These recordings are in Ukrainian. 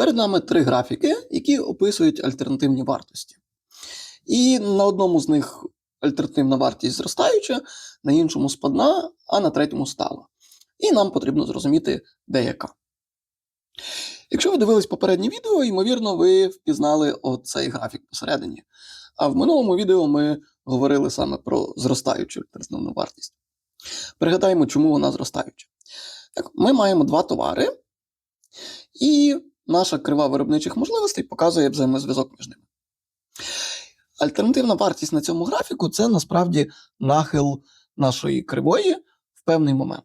Перед нами три графіки, які описують альтернативні вартості. І на одному з них альтернативна вартість зростаюча, на іншому спадна, а на третьому стала. І нам потрібно зрозуміти, де яка. Якщо ви дивились попереднє відео, ймовірно, ви впізнали оцей графік посередині. А в минулому відео ми говорили саме про зростаючу альтернативну вартість. Пригадаємо, чому вона зростаюча. Так, ми маємо два товари, і наша крива виробничих можливостей показує взаємозв'язок між ними. Альтернативна вартість на цьому графіку це насправді нахил нашої кривої в певний момент.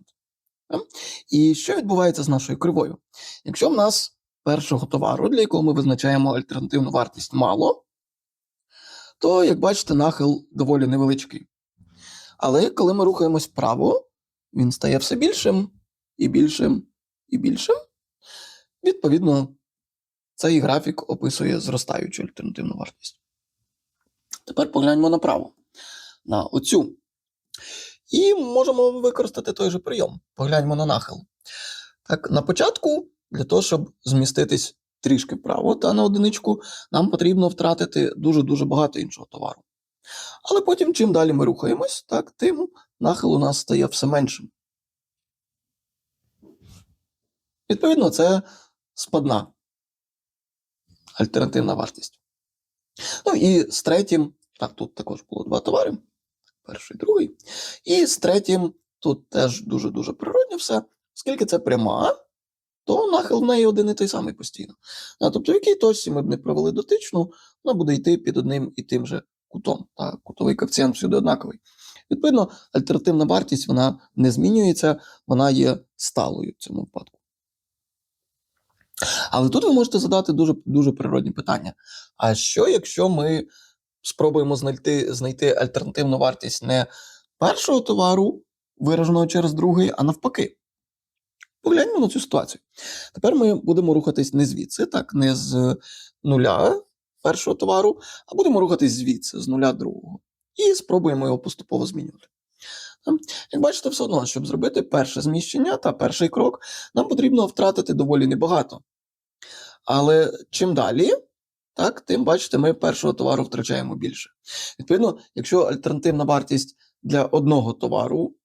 І що відбувається з нашою кривою? Якщо в нас першого товару, для якого ми визначаємо альтернативну вартість мало, то, як бачите, нахил доволі невеличкий. Але коли ми рухаємось вправо, він стає все більшим і більшим і більшим. Відповідно, цей графік описує зростаючу альтернативну вартість. Тепер погляньмо направо, на оцю. І можемо використати той же прийом. Погляньмо на нахил. Так, на початку, для того, щоб зміститись трішки вправо та на одиничку, нам потрібно втратити дуже-дуже багато іншого товару. Але потім, чим далі ми рухаємось, так, тим нахил у нас стає все меншим. Відповідно, це спадна альтернативна вартість. Ну і з третім, так, тут також було два товари, перший, другий. І з третім тут теж дуже-дуже природньо все. Оскільки це пряма, то нахил в неї один і той самий постійно. А, тобто, в якій точці ми б не провели дотичну, вона буде йти під одним і тим же кутом. Та кутовий коефіцієнт всюди однаковий. Відповідно, альтернативна вартість вона не змінюється, вона є сталою в цьому випадку. Але тут ви можете задати дуже дуже природні питання: а що, якщо ми спробуємо знайти, знайти альтернативну вартість не першого товару, вираженого через другий, а навпаки? Погляньмо на цю ситуацію. Тепер ми будемо рухатись не звідси, так, не з нуля першого товару, а будемо рухатись звідси, з нуля другого. І спробуємо його поступово змінювати. Як бачите, все одно, щоб зробити перше зміщення та перший крок, нам потрібно втратити доволі небагато. Але чим далі, так, тим бачите, ми першого товару втрачаємо більше. Відповідно, якщо альтернативна вартість для одного товару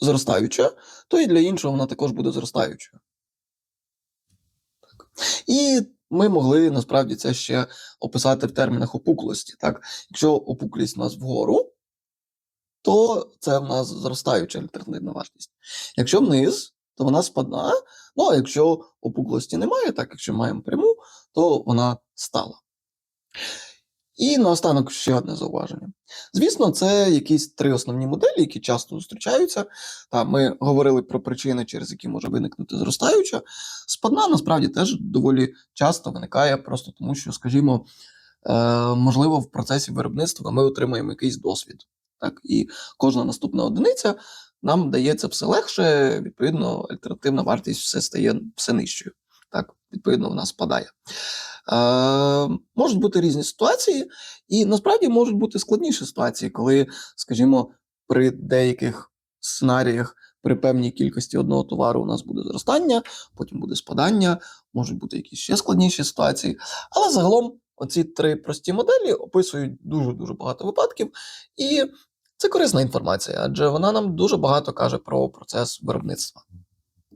зростаюча, то і для іншого вона також буде зростаючою. І ми могли насправді це ще описати в термінах опуклості. Так? Якщо опуклість у нас вгору, то це в нас зростаюча альтернативна вартість. Якщо вниз, то вона спадна. Ну, а якщо опуклості немає, так якщо маємо пряму, то вона стала. І наостанок ще одне зауваження. Звісно, це якісь три основні моделі, які часто зустрічаються. Та ми говорили про причини, через які може виникнути зростаюча. Спадна насправді теж доволі часто виникає, просто тому що, скажімо, е, можливо, в процесі виробництва ми отримаємо якийсь досвід. Так, І кожна наступна одиниця нам дається все легше, відповідно, альтернативна вартість все стає все нижчою. Так, відповідно, вона спадає. Е, Можуть бути різні ситуації, і насправді можуть бути складніші ситуації, коли, скажімо, при деяких сценаріях при певній кількості одного товару у нас буде зростання, потім буде спадання, можуть бути якісь ще складніші ситуації. Але загалом оці три прості моделі описують дуже дуже багато випадків, і це корисна інформація, адже вона нам дуже багато каже про процес виробництва.